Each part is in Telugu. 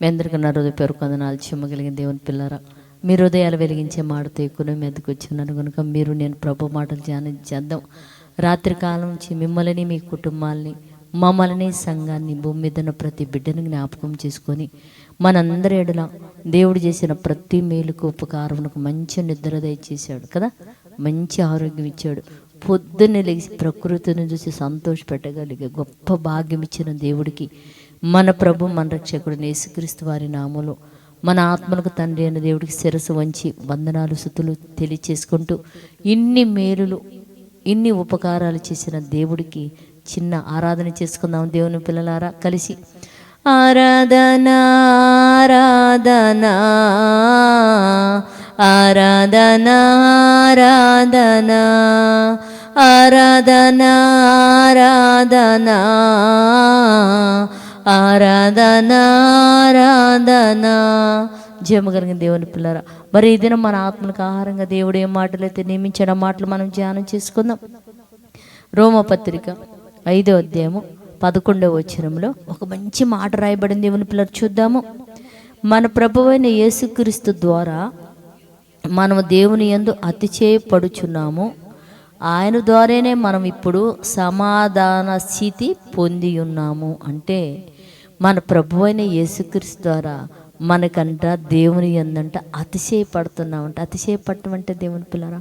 మీ అందరికీ నా హృదయ పేరు కొందనాలు చిమ్మగలిగిన దేవుని పిల్లరా మీ హృదయాలు వెలిగించే మాటతో ఎక్కువ మీదకి వచ్చినాను కనుక మీరు నేను ప్రభు మాటలు ధ్యానం చేద్దాం రాత్రి కాలం నుంచి మిమ్మల్ని మీ కుటుంబాలని మమ్మల్ని సంఘాన్ని భూమి మీద ఉన్న ప్రతి బిడ్డను జ్ఞాపకం చేసుకొని మనందరి ఎడల దేవుడు చేసిన ప్రతి మేలుకు ఉపకారమునకు మంచి నిద్ర దయచేశాడు కదా? మంచి ఆరోగ్యం ఇచ్చాడు. పొద్దున్నే లేచి ప్రకృతిని చూసి సంతోషపెట్టగలిగే గొప్ప భాగ్యం ఇచ్చిన దేవుడికి మన ప్రభు మన రక్షకుడు యేసుక్రీస్తు వారి నామలు మన ఆత్మలకు తండ్రి అయిన దేవుడికి శిరసు వంచి వందనాలు సుతులు తెలియచేసుకుంటూ ఇన్ని మేలులు ఇన్ని ఉపకారాలు చేసిన దేవుడికి చిన్న ఆరాధన చేసుకుందాం దేవుని పిల్లలారా. కలిసి ఆరాధన ఆరాధన ఆరాధన ఆరాధన ఆరాధన ఆరాధన. ఆరాధన జయమగలిగిన దేవుని పిల్లరా మరి ఈ దినం మన ఆత్మలకు ఆహారంగా దేవుడు ఏ మాటలైతే నియమించిన మాటలు మనం ధ్యానం చేసుకుందాం. రోమపత్రిక ఐదో అధ్యాయము పదకొండవ వచనంలో ఒక మంచి మాట రాయబడింది దేవుని పిల్లలు చూద్దాము మన ప్రభువైన యేసుక్రీస్తు ద్వారా మనము దేవుని యందు అతిచేయపడుచున్నాము ఆయన ద్వారానే మనం ఇప్పుడు సమాధాన స్థితి పొంది ఉన్నాము. అంటే మన ప్రభువైన యేసుక్రీస్తు ద్వారా మనకంట దేవుని ఎందంట అతిశయపడుతున్నామంట. అతిశయపడటం అంటే దేవుని పిల్లరా?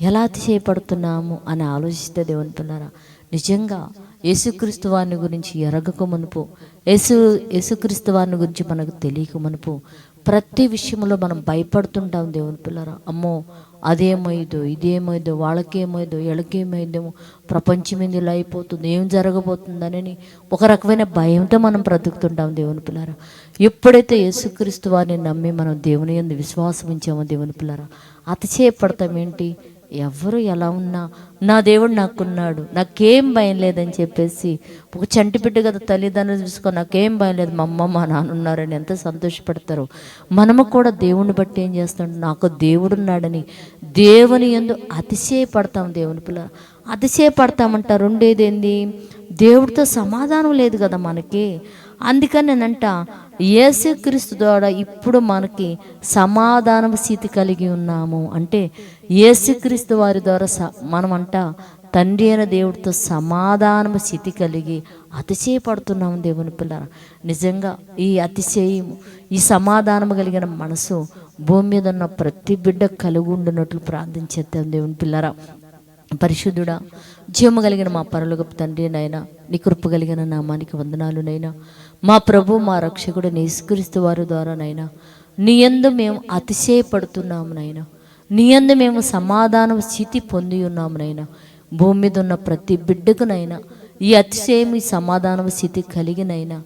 ఎలా అతిశయపడుతున్నాము అని ఆలోచిస్తే దేవుని పిల్లరా? నిజంగా యేసుక్రీస్తు వారిని గురించి ఎరగక మునుపు యేసు యేసుక్రీస్తు వారిని గురించి మనకు తెలియక మునుపు ప్రతి విషయంలో మనం భయపడుతుంటాం దేవుని పిల్లరా. అమ్మో అదేమైదో ఇదేమైదో వాళ్ళకేమైదో వీళ్ళకేమైదేమో ప్రపంచం ఏంది ఇలా అయిపోతుంది ఏం జరగబోతుందనని ఒక రకమైన భయంతో మనం బ్రతుకుతుంటాం దేవుని పిల్లరా. ఎప్పుడైతే యేసుక్రీస్తు వారిని నమ్మి మనం దేవుని ఎందు విశ్వాసం ఉంచామో దేవుని పిల్లరా అతిచేయపడతాం ఏంటి? ఎవరు ఎలా ఉన్నా నా దేవుడు నాకున్నాడు. నాకేం భయం లేదని చెప్పేసి ఒక చంటి కదా తల్లిదండ్రులు చూసుకొని నాకేం భయం లేదు. మా అమ్మ మా నాన్న ఉన్నారని ఎంత సంతోషపడతారు. మనము కూడా దేవుని బట్టి ఏం చేస్తాం? నాకు దేవుడున్నాడని దేవుని ఎందు అతిశయపడతాం దేవుని పిల్ల. అతిశయపడతామంటారు ఉండేది ఏంది? దేవుడితో సమాధానం లేదు కదా మనకి. అందుకని నేనంట యేసుక్రీస్తు ద్వారా ఇప్పుడు మనకి సమాధాన స్థితి కలిగి ఉన్నాము. అంటే యేసుక్రీస్తు వారి ద్వారా స మనమంట తండ్రి అయిన దేవుడితో సమాధానము స్థితి కలిగి అతిశయపడుతున్నాము దేవుని పిల్లర. నిజంగా ఈ అతిశయము ఈ సమాధానము కలిగిన మనసు భూమి మీద ఉన్న ప్రతి బిడ్డ కలిగి ఉండునట్లు ప్రార్థించేద్దాం దేవుని పిల్లరా. పరిశుద్ధుడా జీవము కలిగిన మా పరలోకపు తండ్రి నైనా నీ కృప కలిగిన నామానికి వందనాలు నైనా మా ప్రభు మా రక్షకుడు నిస్కరిస్తూ వారి ద్వారానైనా నీ ఎందు మేము అతిశయపడుతున్నాము నైనా నీ ఎందు మేము సమాధానం స్థితి పొంది ఉన్నాము నైనా భూమి మీద ఉన్న ప్రతి బిడ్డకునైనా ఈ అతిశయం ఈ సమాధానం స్థితి కలిగినైనా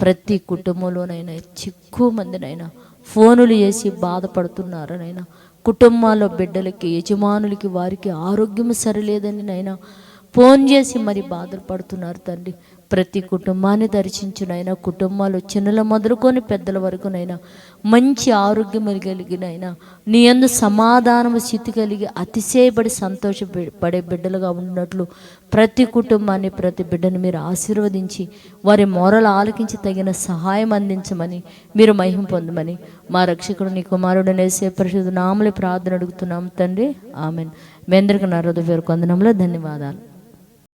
ప్రతి కుటుంబంలోనైనా చిక్కు మందినైనా ఫోనులు చేసి బాధపడుతున్నారనైనా కుటుంబాల బిడ్డలకి యజమానులకి వారికి ఆరోగ్యం సరిలేదని నైనా ఫోన్ చేసి మరి బాధలు పడుతున్నారు తండ్రి. ప్రతి కుటుంబాన్ని దర్శించునైనా కుటుంబాలు చిన్నల మొదలుకొని పెద్దల వరకునైనా మంచి ఆరోగ్యం కలిగినైనా నీ అందు సమాధానము స్థితి కలిగి అతిశయపడి సంతోష పడే బిడ్డలుగా ఉన్నట్లు ప్రతి కుటుంబాన్ని ప్రతి బిడ్డను మీరు ఆశీర్వదించి వారి మొరలు ఆలకించి తగిన సహాయం అందించమని మీరు మహిం పొందమని మా రక్షకుడు నీ కుమారుడు నేసే పరిశుద్ధ నామలే ప్రార్థన అడుగుతున్నాం తండ్రి. ఆమెన్. మీ అందరికీ నా హృదయ పేరు కొందనంలో ధన్యవాదాలు.